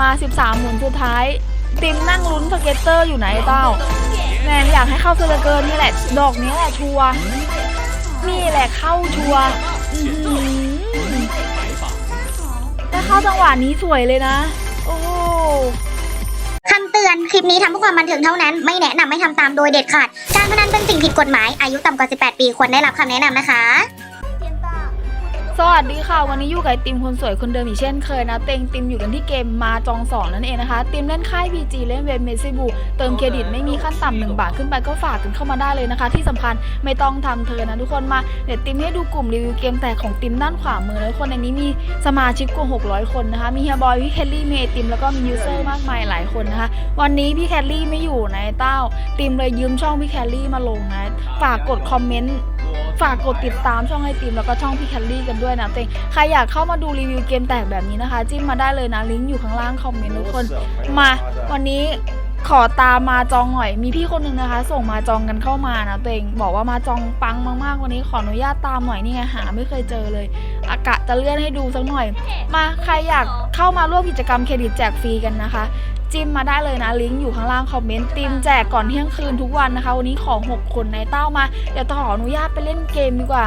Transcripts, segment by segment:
มา 13 หมุนสุดท้าย ติมนั่งลุ้นสเก็ตเตอร์อยู่ไหนเต้า แม่อยากให้เข้าเซอร์เกินนี่แหละ ดอกนี้แหละชัวนี่แหละเข้าชัวร์อื้อหือถ้าเข้าจังหวะนี้สวยเลยนะ โอ้คำเตือนคลิปนี้ทำเพื่อความบันเทิงเท่านั้น ไม่แนะนำให้ทำตามโดยเด็ดขาด การพนันเป็นสิ่งผิดกฎหมาย อายุต่ำกว่า 18 ปีควรได้รับคำแนะนำนะคะ สวัสดีค่ะ วันนี้อยู่กับติมคนสวยคนเดิมอีกเช่นเคยนะ เต็งติมอยู่กันที่เกมมาจองสองนั่นเองนะคะ ติมเล่นค่าย PG เล่นเว็บเมซิบูเติมเครดิตไม่มีขั้นต่ำหนึ่งบาทขึ้นไปก็ฝากกันเข้ามาได้เลยนะคะ ที่สำคัญไม่ต้องทำเธอนะทุกคนมาเดี๋ยวติมให้ดูกลุ่มรีวิวเกมแต่ของติมด้านขวามือนะทุกคนในนี้มีสมาชิกกว่า600 คนนะคะ มีเฮียบอยพี่แคลรี่เมย์ติมแล้วก็มียูเซอร์มากมายหลายคนนะคะ วันนี้พี่แคลรี่ไม่อยู่นะเต้าติมเลยยืมช่องพี่แคลรี่มาลงนะฝากกดคอมเมนต์ ฝากกดติดตามช่องไอติมแล้วก็ช่องพี่แคลรี่กันด้วยนะเต็งใครอยากเข้ามาดูรีวิวเกมแตกแบบนี้นะคะ จิ้มมาได้เลยนะลิงก์อยู่ข้างล่างคอมเมนต์ทุกคนมาวันนี้ขอตามมาจองหน่อย มีพี่คนหนึ่งนะคะ ส่งมาจองกันเข้ามานะตัวเองบอกว่ามาจองปังมากๆวันนี้ขออนุญาตตามหน่อยนี่ไงหาไม่เคยเจอเลย อากะจะเลื่อนให้ดูสักหน่อย มาใครอยากเข้ามาร่วมกิจกรรมเครดิตแจกฟรีกันนะคะ จิ้มมาได้เลยนะลิงก์อยู่ข้างล่างคอมเมนต์ติมแจกก่อนเที่ยงคืนทุกวันนะคะ วันนี้ของ 6 คนในเต้ามา เดี๋ยวขออนุญาตไปเล่นเกมดีกว่า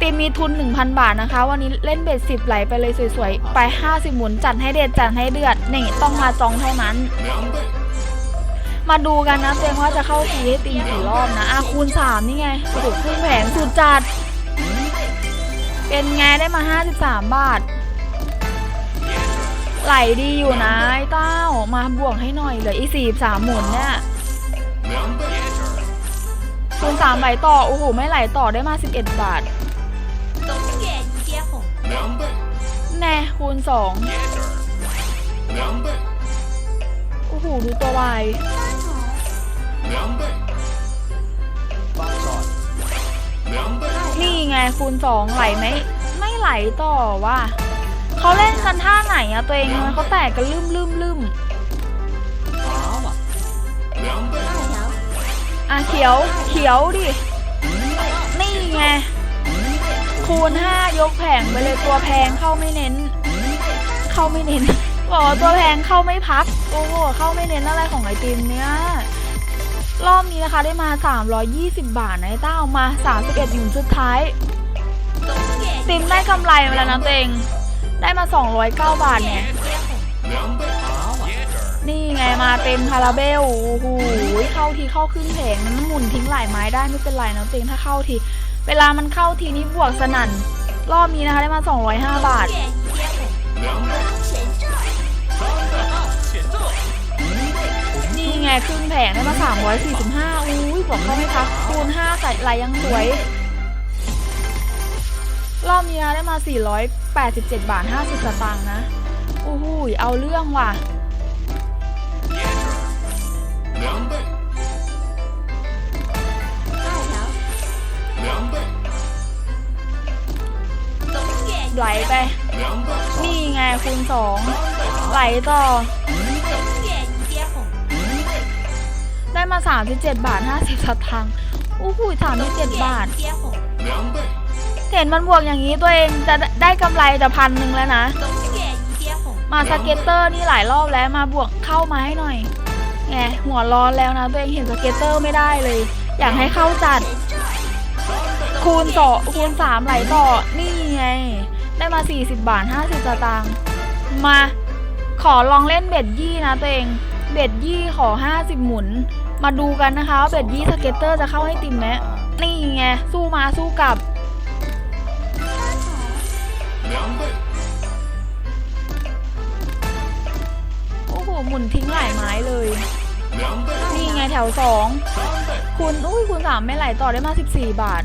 ติมมีทุน 1,000 บาทนะคะ วันนี้เล่นเบ็ดสิบไหลไปเลยสวยๆ ไป 50 หมุนจัดให้เด็ดจัดให้เดือดนี่ต้องมาจองเท่านั้น มาดูกันนะเตงว่าจะเข้าฟรีให้ติมกี่รอบนะอาคูณ 3 นี่ไงกระดูกครึ่งแผงสุดจัด เป็นไงได้มา 53 บาท ไหลดีอยู่นะไอ้เต้ามาบวกให้หน่อยเหลืออีกสี่สามหมุนเนี่ยคูณสามไหลต่อ โอ้โห ไม่ไหลต่อได้มาสิบเอ็ดบาทแน่คูณสองโอ้โห ดูตัววายนี่ไงคูณสองไหลไหม ไม่ไหลต่อว่ะ เขาเล่นกันท่าไหนอะตัวเองทำไมเขาแตกกันลืมลืมลืมอะเขียวเขียวดิ นี่ไง คูณห้ายกแผงไปเลยตัวแพงเข้าไม่เน้น เข้าไม่เน้นบอกว่าตัวแพงเข้าไม่พัก โอ้โหเข้าไม่เน้นอะไรของไอติมเนี่ยรอบนี้นะคะได้มา 320 บาทนะไอ้เต้ามา 31หยุนสุดท้าย ติมได้กำไรมาแล้วนะตัวเอง ได้มา 209 บาทเนี่ย นี่ไงมาเต็มคาราเบลโอ้โหเข้าทีเข้าครึ่งแผงนั้นมันหมุนทิ้งหลายไม้ได้ไม่เป็นไรนะตัวเองถ้าเข้าที เวลามันเข้าทีนี้บวกสนั่น รอบนี้นะคะได้มา 205 บาทนี่ไงครึ่งแผงได้มา 345 อุ้ยบวกเข้าไม่พักคูณ5ใส่ไหลยังสวย รอบนี้นะได้มา 487 บาท 50 สตางค์นะโอ้โหเอาเรื่องว่ะไหลไป นี่ไงคูณสองไหลต่อ ได้มา 37 บาท 50 สตางค์อู้หู37 บาท เห็นมันบวกอย่างนี้ตัวเองจะได้กำไรแต่พันหนึ่งแล้วนะ มาสเก็ตเตอร์นี่หลายรอบแล้วมาบวกเข้ามาให้หน่อยไงหัวร้อนแล้วนะตัวเองเห็นสเก็ตเตอร์ไม่ได้เลย อยากให้เข้าจัด คูณต่อคูณสามไหลต่อนี่ไง ได้มา 40 บาท 50สตางค์มาขอลองเล่นเบ็ดยี่นะตัวเองเบ็ดยี่ขอ 50 หมุน มาดูกันนะคะว่าเบ็ดยี่สเก็ตเตอร์จะเข้าให้ติมไหมนี่ไงสู้มาสู้กลับ โอ้โห หมุนทิ้งหลายไม้เลยนี่ไงแถวสองคูณอุ้ยคูณสามไม่ไหลต่อได้มา 14 บาท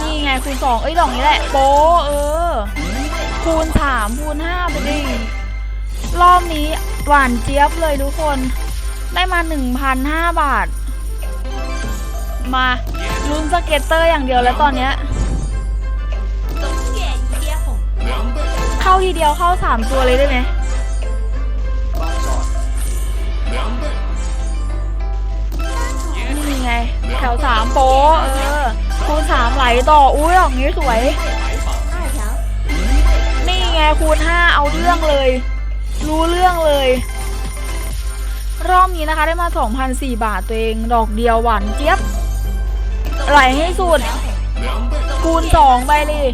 นี่ไงคูณสองเอ้ยดอกนี้แหละ โป๊เออคูณสามคูณห้าไปดิ รอบนี้หวานเจี๊ยบเลยทุกคน ได้มา1,005บาท มา ลุ้นสเก็ตเตอร์อย่างเดียวแล้วตอนเนี้ยเข้าทีเดียวเข้า3ตัวเลยได้ไหมนี่ไง แถวสามโป๊เออคูณสามไหลต่อ อุ้ยดอกนี้สวย นี่ไงคูณห้าเอาเรื่องเลย รู้เรื่องเลย รอบนี้นะคะได้มา 2,004 บาทตัวเอง ดอกเดียวหวานเจี๊ยบ ไหลให้สุด คูณสองไปเลย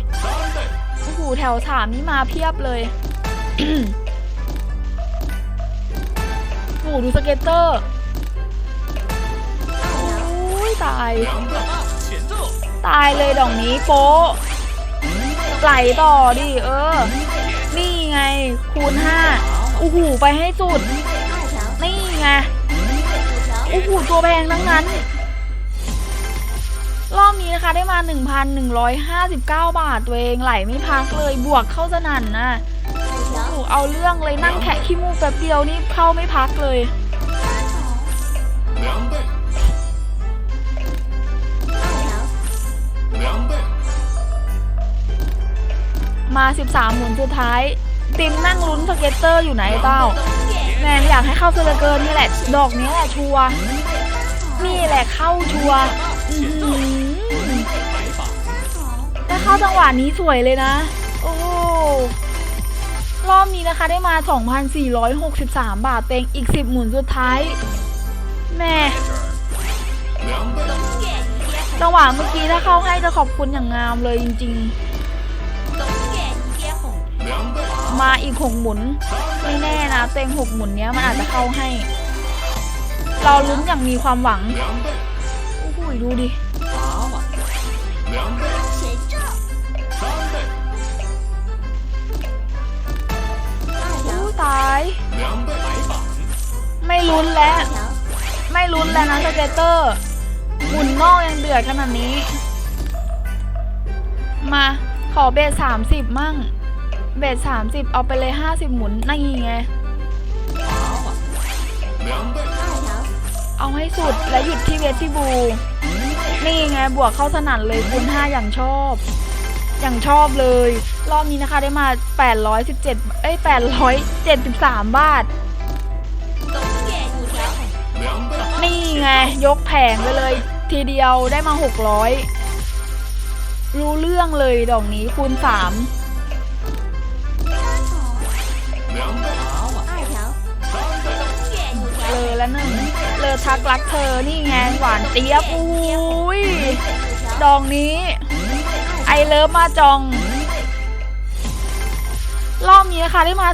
โอ้โหแถวสามนี่มาเพียบเลยโอ้โหดูสเก็ตเตอร์โอ้ยตาย ตายเลยดอกนี้โป๊ะไหลต่อดิเออ นี่ไง คูณห้าโอ้โหไปให้สุด นี่ไงโอ้โหตัวแพงทั้งนั้น รอบนี้นะคะได้มา 1,159 บาทตัวเองไหลไม่พักเลยบวกเข้าสนั่นนะโอ้โหเอาเรื่องเลยนั่งแคะขี้มูกแป๊บเดียวนี่เข้าไม่พักเลยมา 13 หมุนสุดท้าย ติมนั่งลุ้นสเก็ตเตอร์อยู่ไหนเต้า แมนอยากให้เข้าเซเลเกินนี่แหละ ดอกนี้แหละชัว นี่แหละเข้าชัว อืาเข้าจังหวะนี้สวยเลยนะ โอ้รอบนี้นะคะได้มา 2,463 บาทเต็งอีก 10 หมุนสุดท้าย แม่ จังหวะเมื่อกี้ถ้าเข้าให้จะขอบคุณอย่างงามเลยจริง ๆ มาอีกหกหมุน ไม่แน่นะ เต็งหกหมุนเนี้ยมันอาจจะเข้าให้ เราลุ้นอย่างมีความหวัง โอ้โหดูดิ แล้ว ไม่ลุ้นแล้วนะสเตเตอร์หมุนนอกยังเดือดขนาดนี้ มาขอเบสสามสิบมั่ง เบสสามสิบเอาไปเลยห้าสิบหมุนนี่นยังไง เอาให้สุดและหยุดที่เวสที่บู นี่ไงบวกเข้าสนั่นเลยคูณห้าอย่างชอบ อย่างชอบเลย รอบนี้นะคะได้มา 817 เอ้ย 873 บาท นี่ไง ยกแผงไปเลย ทีเดียวได้มา 600 รู้เรื่องเลยดอกนี้คูณ 3เลยละหนึ่งเลอทักรักเธอนี่ไงหวานเจี๊ยบอุ้ยดอกนี้ ไอเลิฟมาจอง รอบนี้นะคะได้มา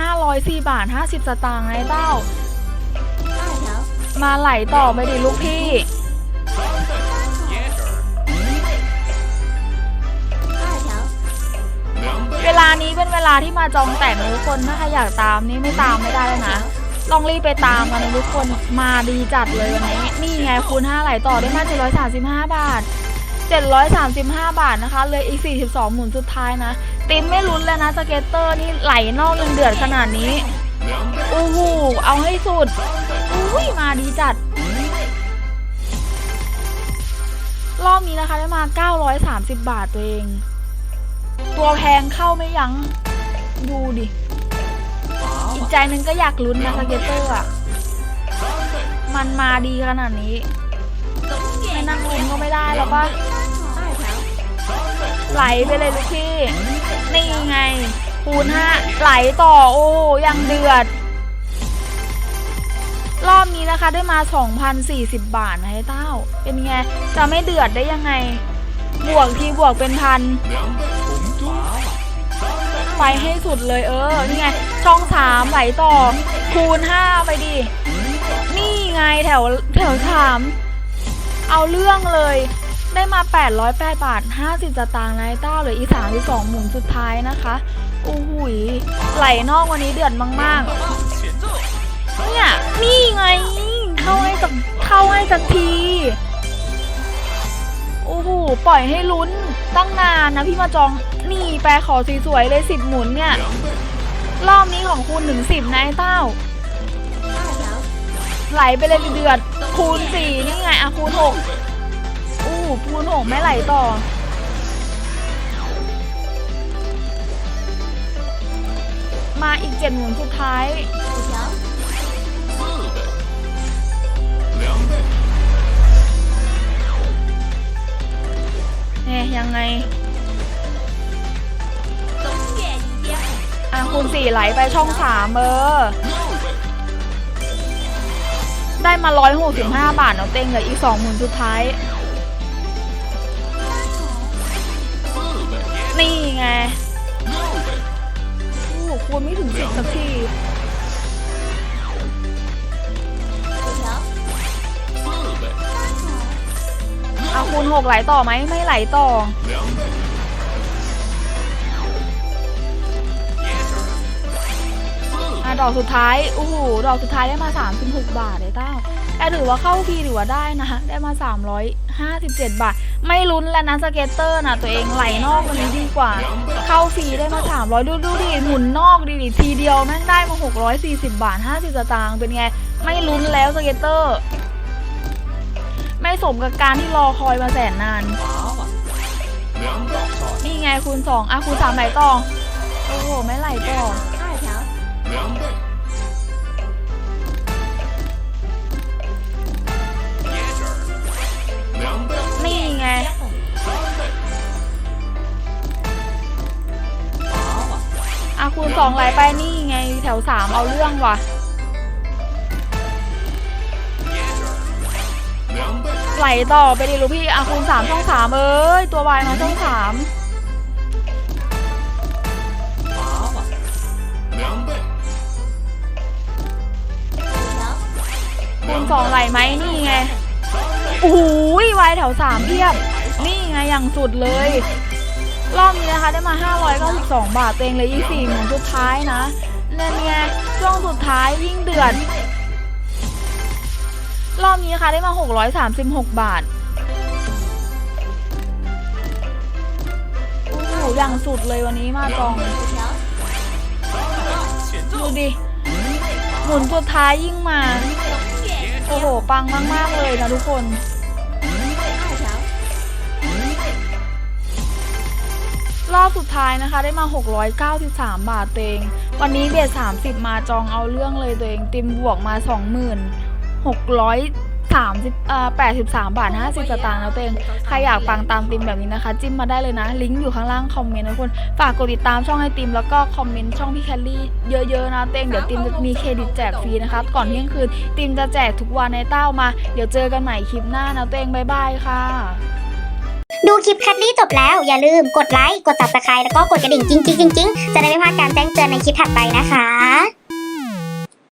4,504บาท 50 สตางค์ไอ้เต้า มาไหลต่อไปดิลูกพี่ เวลานี้เป็นเวลาที่มาจองแต่งทุกคนถ้าใครอยากตามนี่ไม่ตามไม่ได้แล้วนะลองรีบไปตามกันทุกคนมาดีจัดเลยวันนี้นี่ไงคูณ5ไหลต่อได้มา735 บาท 735 บาทนะคะเลยอีก 42 หมุนสุดท้ายนะ ติมไม่ลุ้นแล้วนะสเก็ตเตอร์นี่ไหลนอกยังเดือดขนาดนี้ โอ้โห เอาให้สุดอุ้ยมาดีจัด รอบนี้นะคะได้มา 930 บาทตัวเอง ตัวแพงเข้าไม่ยัง้ง ดูดิ อีกใจนึงก็อยากลุ้นนะสเก็ตเตอร์อะ มันมาดีขนาดนี้ ไม่นั่งลุ้นก็ไม่ได้แล้วปะไหลไปเลยลูกพี่ นี่ไง คูณห้าไหลต่อโอ้ยังเดือด รอบนี้นะคะได้มา 2,040 บาทนะไอ้เต้า เป็นไง จะไม่เดือดได้ยังไง บวกทีบวกเป็นพันไปให้สุดเลยเออ นี่ไง ช่องสามไหลต่อ คูณห้าไปดิ นี่ไงแถวแถวสามเอาเรื่องเลย ได้มา 808 บาท 50สตางค์นายเต้าเหลืออีก32หมุนสุดท้ายนะคะโอ้โหยไหลนอกวันนี้เดือดมากๆ เนี่ย นี่ไง เข้าให้สักเข้าให้สักที โอ้โห ปล่อยให้ลุ้นตั้งนานนะพี่มาจอง นี่แปลขอสวยๆเลยสิบหมุนเนี่ย รอบนี้ของคุณถึงสิบนะไอ้เต้า ไหลไปเลยเดือด คูณสี่นี่ไงอะคูณหก อู้คูณหกไม่ไหลต่อ มาอีกเจ็ดหมุนสุดท้ายเนี่ยยังไงอะคูณสี่ไหลไปช่องสามเออได้มาร้อยหกสิบห้าบาทเนาะเต็งเหลืออีกสองหมื่นสุดท้าย นี่ไงโอ้คูณไม่ถึงสิบสักทีเอาคูณหกไหลต่อไหมไม่ไหลต่ออะดอกสุดท้ายโอ้โหดอกสุดท้ายได้มา36บาทเลยเต้า แต่ถือว่าเข้าฟรีถือว่าได้นะ ได้มา 357 บาท ไม่ลุ้นแล้วนะสเก็ตเตอร์นะตัวเองไหลนอกวันนี้ดีกว่า เข้าฟรีได้มา 300 ดูดูดิหมุนนอกดิดิทีเดียวแม่งได้มา 640 บาท 50สตางค์เป็นไง ไม่ลุ้นแล้วสเก็ตเตอร์ ไม่สมกับการที่รอคอยมาแสนนานนี่ไงคูณสองอะคูณสามไหลต่อโอ้โหไม่ไหลต่อ อะคูณสองไหลไปนี่ไงแถวสามเอาเรื่องว่ะไหลต่อไปดิลูกพี่อะคูณสามช่องสามเอ้ย ตัววายมาช่องสามคูณสองไหลไหมนี่ไงโอ้โหวายแถวสามเพียบ นี่ไงอย่างสุดเลย รอบนี้นะคะได้มา 592 บาทเต็งเลยยี่สี่หมุนสุดท้ายนะเนั่นไงช่วงสุดท้ายยิ่งเดือดรอบนี้นะคะได้มา 636 บาทโอ้โหอย่างสุดเลยวันนี้มาจอง ดูดิ หมุนสุดท้ายยิ่งมา โอ้โห ปังมาก ๆ เลยนะทุกคน รอบสุดท้ายนะคะได้มา 693 บาทตัวเอง วันนี้เบส30 มาจองเอาเรื่องเลยตัวเอง ติมบวกมา2630เอ่อ83 บาท 50 สตางค์แล้วตัวเอง ใครอยากปังตามติมแบบนี้นะคะ จิ้มมาได้เลยนะ ลิงก์อยู่ข้างล่างคอมเมนต์นะทุกคนฝากกดติดตามช่องไอติมแล้วก็คอมเมนต์ช่องพี่แคลรี่เยอะๆนะตัวเอง เดี๋ยวติมจะมีเครดิตแจกฟรีนะคะ ก่อนเที่ยงคืนติมจะแจกทุกวันในเต้ามา เดี๋ยวเจอกันใหม่คลิปหน้านะตัวเองบ๊ายบายค่ะ ดูคลิปแคทลี่จบแล้วอย่าลืมกดไลค์ กดตับสกายแล้วก็กดกระดิ่งจริงๆๆๆ จะได้ไม่พลาดการแจ้งเตือนในคลิปถัดไปนะคะ